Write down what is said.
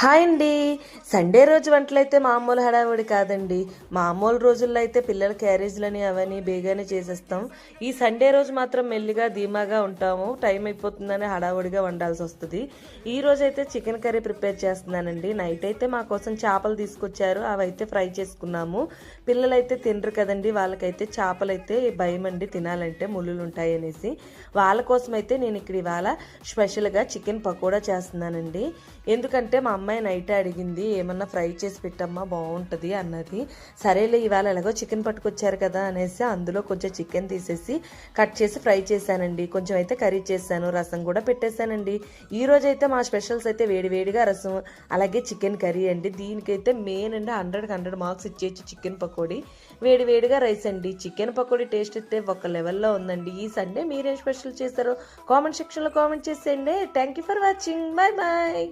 Hi అండి. Sunday రోజు వంటలు అయితే మామూలు హడావుడి కాదండి. మామూలు రోజుల్లో అయితే పిల్లల క్యారేజ్లని అవన్నీ బేగానే చేసేస్తాం. ఈ సండే రోజు మాత్రం మెల్లిగా ధీమాగా ఉంటాము. టైం అయిపోతుందని హడావుడిగా వండాల్సి వస్తుంది. ఈ రోజు అయితే చికెన్ కర్రీ ప్రిపేర్ చేస్తున్నానండి. నైట్ అయితే మా కోసం చేపలు తీసుకొచ్చారు. అవి అయితే ఫ్రై చేసుకున్నాము. పిల్లలైతే తినరు కదండి. వాళ్ళకైతే చేపలు అయితే భయం అండి తినాలంటే ముళ్ళులు ఉంటాయి అనేసి. వాళ్ళ కోసం అయితే నేను ఇక్కడ ఇవాళ స్పెషల్గా చికెన్ పకోడా చేస్తున్నానండి. ఎందుకంటే మా అమ్మ అమ్మాయి నైట్ అడిగింది ఏమన్నా ఫ్రై చేసి పెట్టమ్మా బాగుంటుంది అన్నది. సరేలే ఇవాళ ఎలాగో చికెన్ పట్టుకొచ్చారు కదా అనేసి అందులో కొంచెం చికెన్ తీసేసి కట్ చేసి ఫ్రై చేశానండి. కొంచెం అయితే కర్రీ చేశాను రసం కూడా పెట్టేశానండి. ఈ రోజైతే అయితే మా స్పెషల్స్ అయితే వేడివేడిగా రసం అలాగే చికెన్ కర్రీ అండి. దీనికైతే మెయిన్ అండి హండ్రెడ్కి హండ్రెడ్ మార్క్స్ ఇచ్చేయచ్చు చికెన్ పకోడీ. వేడివేడిగా రైస్ అండి. చికెన్ పకోడీ టేస్ట్ అయితే ఒక లెవెల్లో ఉందండి. ఈ సండే మీరేం స్పెషల్ చేశారో కామెంట్ సెక్షన్లో కామెంట్ చేసేయండి. Thank you for watching. Bye bye